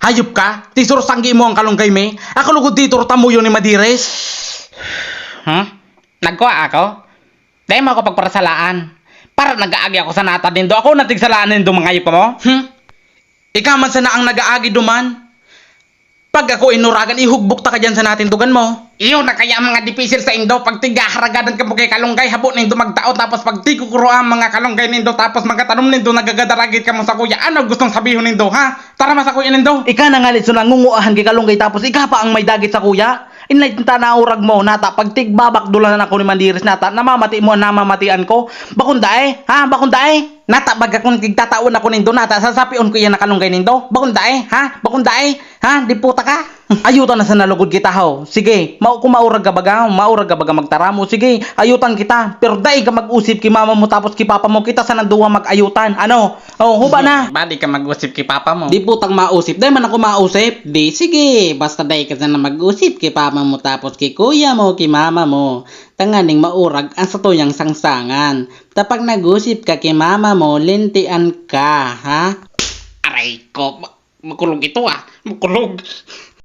Hayop ka? Tisuro sanggi mo ang kalunggay me? Ako lugod dito tamo yun ni Madires. Hmm? Nagkuha ako? Dahil mo ako pagparasalaan. Para nag-aagi ako sa nata nindo. Ako natigsalaan nindo mga hayop mo. Hmm? Ikaw man sana ang nag-aagi duman. Pag ako inuragan, ihugbok ta ka dyan sa natin tugan mo. Iyo na kaya ang mga dipisil sa indo pag tigaharagadan ka mo kay kalunggay habo nindo magtao tapos pag di kukuro ang mga kalunggay nindo tapos magkatanom nindo nagagadaragit ka mo sa kuya ano gustong sabihin nindo ha tara ma sa kuya nindo Ika na nga litso nangunguahan kay kalunggay tapos ika pa ang may dagit sa kuya. Tinta na urag mo nata pag tigbabak dulan na ako ni Mandiris nata namamati mo namamatian ko. Bakundae, ha? Bakundae. Nata baga kung tigtataon ako nindo nata sasapion ko yan nakalunggay nindo. Bakundae, ha? Bakundae, ha? Di puta ka. Ayutan na sa nalugod kita ho. Sige, mau kung maurag ka baga, maurag ka baga magtaramo. Sige, ayutan kita. Pero dai ka mag-usip ki mama mo tapos ki papa mo kita sa nanduwa mag-ayutan. Ano? Oh, huba na. Badi ka mag-usip kay papa mo Di putang mausip. Dahil man ako mausip. Di sige, basta day ka na mag-usip kay papa mo tapos kay kuya mo, kay mama mo. Tanganing maurag ang satuyang sangsangan. Tapag nag-usip ka kay mama mo, lintian ka, ha? Aray ko, ma- makulog ito ah, makulog.